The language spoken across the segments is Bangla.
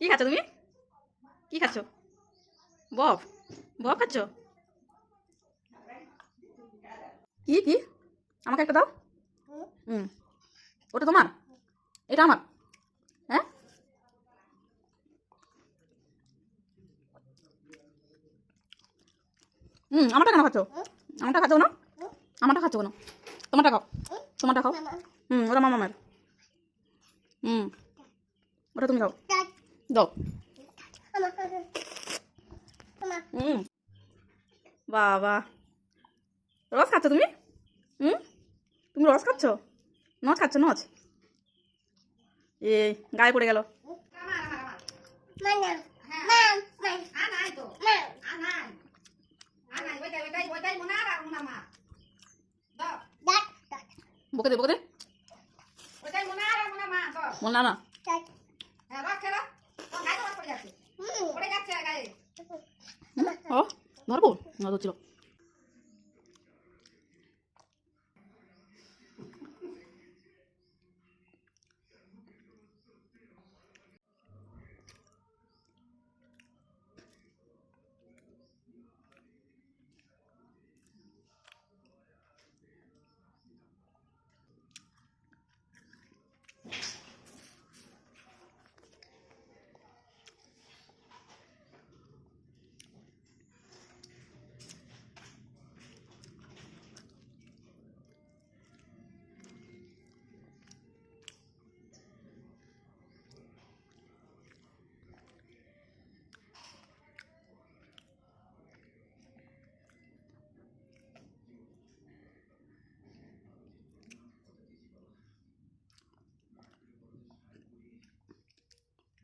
কি খাচ্ছ তুমি? কি খাচ্ছ? বব বব খাচ্ছ? কি কি? আমাকে একটা দাও। হুম। ওটা তোমার? এটা আমার। হ্যাঁ? হুম, আমারটা কেন খাচ্ছ? আমারটা খাচ্ছ না আমারটা খাচ্ছ কেন? তোমারটা খাও। তোমারটা খাও। হুম, ওটা মামা মায়ের হুম। ওটা তুমি খাও। দাও হুম বাবা রস খাচ্ছ তুমি হুম তুমি রস খাচ্ছ নচ খাচ্ছ নচ এ গায়ে পড়ে গেল মনে মনে বকে দে বকে দে মনে মনে না あどっちだ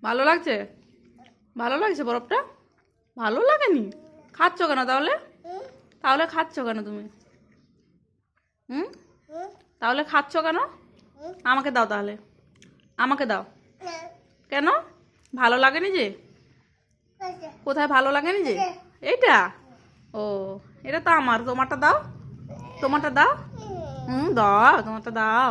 ভালো লাগছে? ভালো লাগছে বরফটা? ভালো লাগেনি? খাচ্ছ কেন তাহলে? তাহলে খাচ্ছ কেন তুমি? হুম? তাহলে খাচ্ছ কেন? আমাকে দাও তাহলে। আমাকে দাও। কেন? ভালো লাগেনি যে? কোথায় ভালো লাগেনি যে? এইটা? ও, এটা তো আমার। তোমারটা দাও। তোমারটা দাও। হুম, দাও। তোমারটা দাও।